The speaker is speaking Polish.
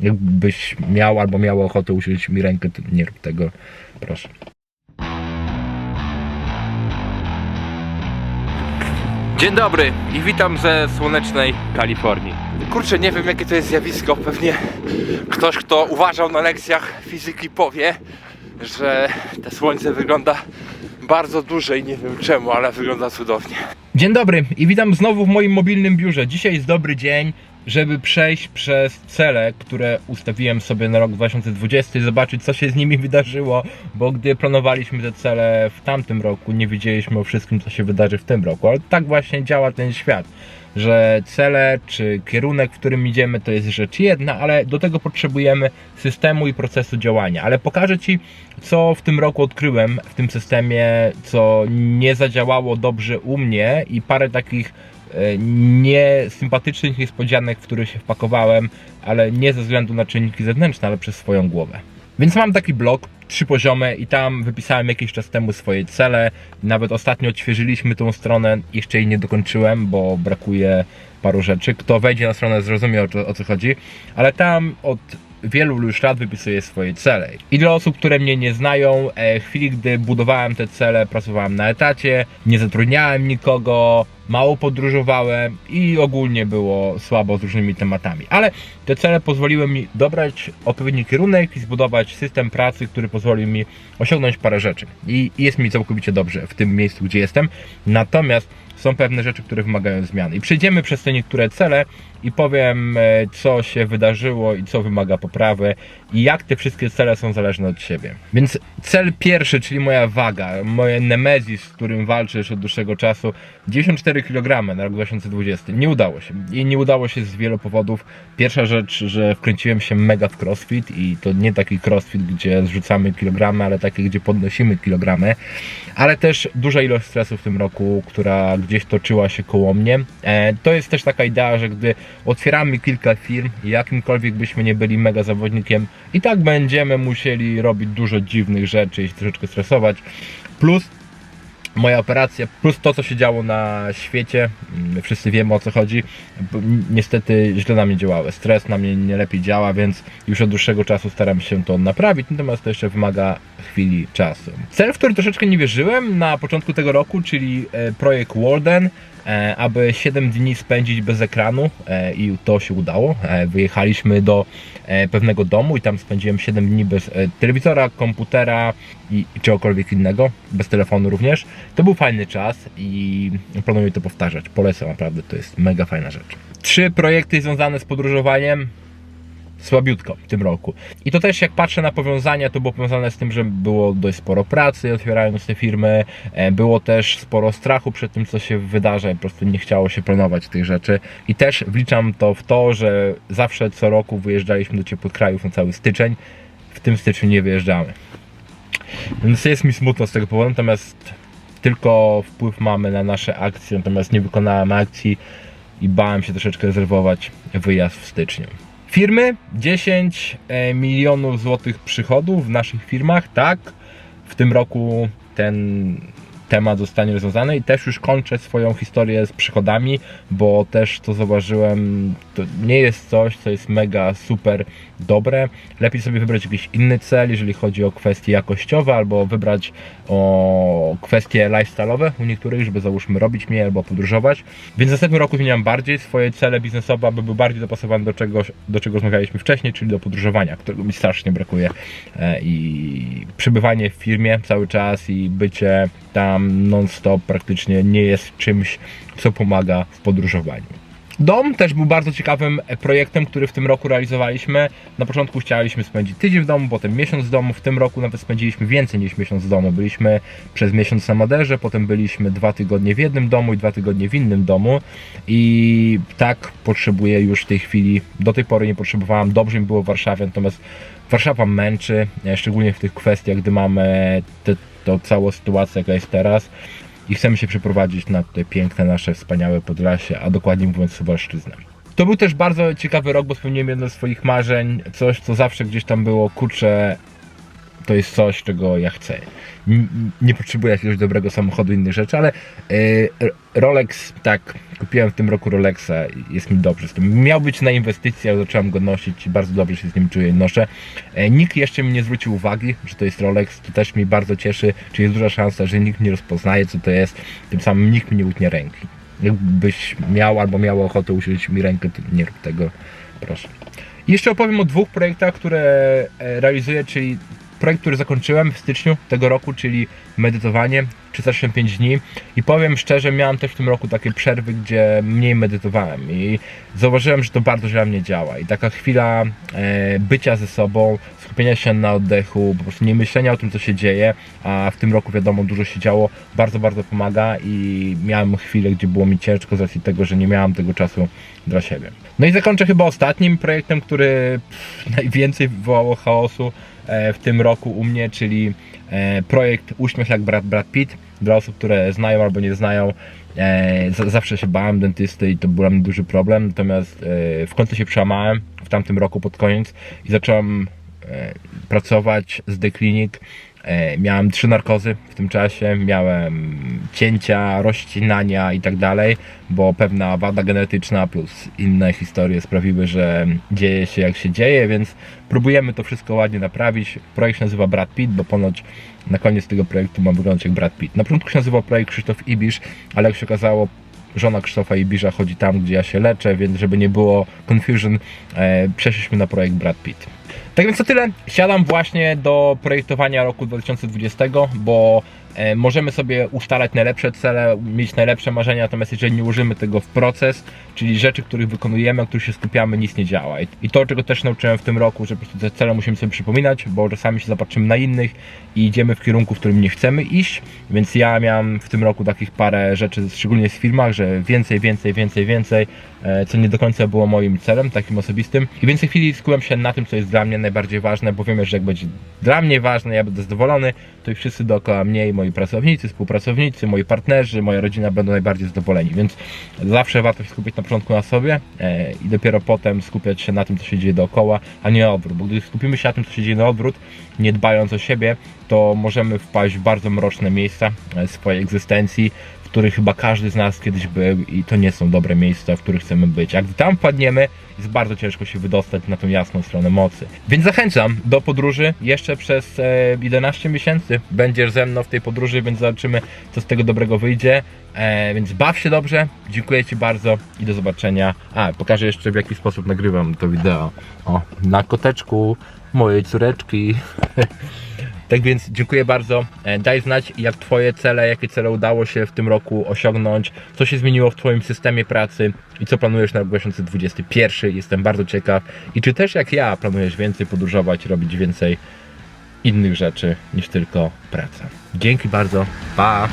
Jakbyś miał albo miała ochotę usiąść mi rękę, to nie rób tego, proszę. Dzień dobry i witam ze słonecznej Kalifornii. Kurczę, nie wiem jakie to jest zjawisko. Pewnie ktoś, kto uważał na lekcjach fizyki powie, że te słońce wygląda bardzo duże i nie wiem czemu, ale wygląda cudownie. Dzień dobry i witam znowu w moim mobilnym biurze. Dzisiaj jest dobry dzień, żeby przejść przez cele, które ustawiłem sobie na rok 2020 i zobaczyć, co się z nimi wydarzyło, bo gdy planowaliśmy te cele w tamtym roku, nie wiedzieliśmy o wszystkim, co się wydarzy w tym roku. Ale tak właśnie działa ten świat, że cele czy kierunek, w którym idziemy, to jest rzecz jedna, ale do tego potrzebujemy systemu i procesu działania. Ale pokażę Ci, co w tym roku odkryłem w tym systemie, co nie zadziałało dobrze u mnie i parę takich niesympatycznych niespodzianek, w które się wpakowałem, ale nie ze względu na czynniki zewnętrzne, ale przez swoją głowę. Więc mam taki blog, trzy poziomy i tam wypisałem jakiś czas temu swoje cele. Nawet ostatnio odświeżyliśmy tą stronę, jeszcze jej nie dokończyłem, bo brakuje paru rzeczy. Kto wejdzie na stronę zrozumie o co, o co chodzi, ale tam od wielu już lat wypisuję swoje cele. I dla osób, które mnie nie znają, e, w chwili gdy budowałem te cele, pracowałem na etacie, nie zatrudniałem nikogo, mało podróżowałem i ogólnie było słabo z różnymi tematami. Ale te cele pozwoliły mi dobrać odpowiedni kierunek i zbudować system pracy, który pozwolił mi osiągnąć parę rzeczy. I jest mi całkowicie dobrze w tym miejscu, gdzie jestem. Natomiast są pewne rzeczy, które wymagają zmiany. I przejdziemy przez te niektóre cele i powiem, e, co się wydarzyło i co wymaga poprawy i jak te wszystkie cele są zależne od siebie. Więc cel pierwszy, czyli moja waga, moje nemezis, z którym walczę już od dłuższego czasu, 94 kg na rok 2020. Nie udało się. I nie udało się z wielu powodów. Pierwsza rzecz, że wkręciłem się mega w crossfit i to nie taki crossfit, gdzie zrzucamy kilogramy, ale taki, gdzie podnosimy kilogramy. Ale też duża ilość stresu w tym roku, która gdzieś toczyła się koło mnie. E, to jest też taka idea, że gdy otwieramy kilka firm, jakimkolwiek byśmy nie byli mega zawodnikiem, i tak będziemy musieli robić dużo dziwnych rzeczy i się troszeczkę stresować. Plus moja operacja, plus to, co się działo na świecie, mm, wszyscy wiemy o co chodzi, niestety źle na mnie działały. Stres na mnie nie lepiej działa, więc już od dłuższego czasu staram się to naprawić, natomiast to jeszcze wymaga chwili czasu. Cel, w który troszeczkę nie wierzyłem na początku tego roku, czyli e, projekt Warden, aby 7 dni spędzić bez ekranu e, i to się udało. E, Wyjechaliśmy do e, pewnego domu i tam spędziłem 7 dni bez e, telewizora, komputera i czegokolwiek innego, bez telefonu również. To był fajny czas i planuję to powtarzać. Polecam naprawdę, to jest mega fajna rzecz. Trzy projekty związane z podróżowaniem słabiutko w tym roku. I to też jak patrzę na powiązania, to było powiązane z tym, że było dość sporo pracy otwierając te firmy, e, było też sporo strachu przed tym, co się wydarza, i po prostu nie chciało się planować tych rzeczy. I też wliczam to w to, że zawsze co roku wyjeżdżaliśmy do ciepłych krajów na cały styczeń, w tym styczniu nie wyjeżdżamy. Więc jest mi smutno z tego powodu, natomiast tylko wpływ mamy na nasze akcje, natomiast nie wykonałem akcji i bałem się troszeczkę rezerwować wyjazd w styczniu. Firmy 10 e, milionów złotych przychodów w naszych firmach, tak. W tym roku ten temat zostanie rozwiązany i też już kończę swoją historię z przychodami, bo też to zauważyłem, to nie jest coś, co jest mega super dobre. Lepiej sobie wybrać jakiś inny cel, jeżeli chodzi o kwestie jakościowe, albo wybrać o kwestie lifestyle'owe u niektórych, żeby załóżmy robić mniej albo podróżować. Więc w następnym roku zmieniam bardziej swoje cele biznesowe, aby były bardziej dopasowane do czegoś, do czego rozmawialiśmy wcześniej, czyli do podróżowania, którego mi strasznie brakuje. E, I przebywanie w firmie cały czas i bycie tam non-stop praktycznie nie jest czymś, co pomaga w podróżowaniu. Dom też był bardzo ciekawym e, projektem, który w tym roku realizowaliśmy. Na początku chcieliśmy spędzić tydzień w domu, potem miesiąc w domu. W tym roku nawet spędziliśmy więcej niż miesiąc w domu. Byliśmy przez miesiąc na Maderze, potem byliśmy dwa tygodnie w jednym domu i dwa tygodnie w innym domu. I tak potrzebuję już w tej chwili. Do tej pory nie potrzebowałam, dobrze mi było w Warszawie, natomiast Warszawa męczy, e, szczególnie w tych kwestiach, gdy mamy te, to całą sytuację, jaka jest teraz i chcemy się przeprowadzić na te piękne nasze wspaniałe Podlasie, a dokładnie mówiąc Suwalszczyznę. To był też bardzo ciekawy rok, bo spełniłem jedno z swoich marzeń, coś co zawsze gdzieś tam było, kurczę, to jest coś, czego ja chcę. Nie potrzebuję jakiegoś dobrego samochodu innych rzeczy, ale y, Rolex, tak, kupiłem w tym roku Rolexa jest mi dobrze z tym. Miał być na inwestycję, ale zacząłem go nosić i bardzo dobrze się z nim czuję noszę. E, Nikt jeszcze mi nie zwrócił uwagi, że to jest Rolex, to też mi bardzo cieszy, czyli jest duża szansa, że nikt nie rozpoznaje co to jest, tym samym nikt mi nie utnie ręki. Jakbyś miał albo miał ochotę usiąść mi rękę, to nie rób tego, proszę. Jeszcze opowiem o dwóch projektach, które e, realizuję, czyli projekt, który zakończyłem w styczniu tego roku, czyli medytowanie 365 dni. I powiem szczerze, miałem też w tym roku takie przerwy, gdzie mniej medytowałem i zauważyłem, że to bardzo źle mnie działa. I taka chwila e, bycia ze sobą, skupienia się na oddechu, po prostu nie myślenia o tym, co się dzieje, a w tym roku wiadomo, dużo się działo, bardzo, bardzo pomaga i miałem chwilę, gdzie było mi ciężko z racji tego, że nie miałem tego czasu dla siebie. No i zakończę chyba ostatnim projektem, który pff, najwięcej wywołało chaosu w tym roku u mnie, czyli e, projekt Uśmiech jak brat Brad Pitt. Dla osób, które znają albo nie znają, e, zawsze się bałem dentysty i to był dla mnie duży problem, natomiast e, w końcu się przełamałem w tamtym roku pod koniec i zacząłem e, pracować z The Clinic. E, Miałem trzy narkozy w tym czasie, miałem cięcia, rozcinania i tak dalej, bo pewna wada genetyczna plus inne historie sprawiły, że dzieje się jak się dzieje, więc próbujemy to wszystko ładnie naprawić. Projekt się nazywa Brad Pitt, bo ponoć na koniec tego projektu ma wyglądać jak Brad Pitt. Na początku się nazywał projekt Krzysztof Ibisz, ale jak się okazało, żona Krzysztofa Ibisza chodzi tam, gdzie ja się leczę, więc żeby nie było confusion, e, przeszliśmy na projekt Brad Pitt. Tak więc to tyle. Siadam właśnie do projektowania roku 2020, bo e, możemy sobie ustalać najlepsze cele, mieć najlepsze marzenia, natomiast jeżeli nie użymy tego w proces, czyli rzeczy, których wykonujemy, na których się skupiamy, nic nie działa. I- to, czego też nauczyłem w tym roku, że po prostu te cele musimy sobie przypominać, bo czasami się zapatrzymy na innych i idziemy w kierunku, w którym nie chcemy iść, więc ja miałem w tym roku takich parę rzeczy, szczególnie w filmach, że więcej, więcej, więcej, więcej, e, co nie do końca było moim celem, takim osobistym. I więcej chwili skupiam się na tym, co jest dla mnie najbardziej ważne, bo wiem, że jak będzie dla mnie ważne, ja będę zadowolony, to i wszyscy dookoła mnie, i moi pracownicy, współpracownicy, moi partnerzy, moja rodzina będą najbardziej zadowoleni, więc zawsze warto się skupić na początku na sobie e, i dopiero potem skupiać się na tym, co się dzieje dookoła, a nie na odwrót, bo gdy skupimy się na tym, co się dzieje na odwrót, nie dbając o siebie, to możemy wpaść w bardzo mroczne miejsca e, swojej egzystencji, których chyba każdy z nas kiedyś był i to nie są dobre miejsca, w których chcemy być. Jak tam wpadniemy, jest bardzo ciężko się wydostać na tą jasną stronę mocy. Więc zachęcam do podróży jeszcze przez e, 11 miesięcy. Będziesz ze mną w tej podróży, więc zobaczymy, co z tego dobrego wyjdzie. E, więc baw się dobrze, dziękuję Ci bardzo i do zobaczenia. A, pokażę jeszcze w jaki sposób nagrywam to wideo. O, na koteczku mojej córeczki. Tak więc dziękuję bardzo. E, Daj znać, jak Twoje cele, jakie cele udało się w tym roku osiągnąć, co się zmieniło w Twoim systemie pracy i co planujesz na rok 2021. Jestem bardzo ciekaw. I czy też jak ja planujesz więcej podróżować, robić więcej innych rzeczy niż tylko praca. Dzięki bardzo. Pa!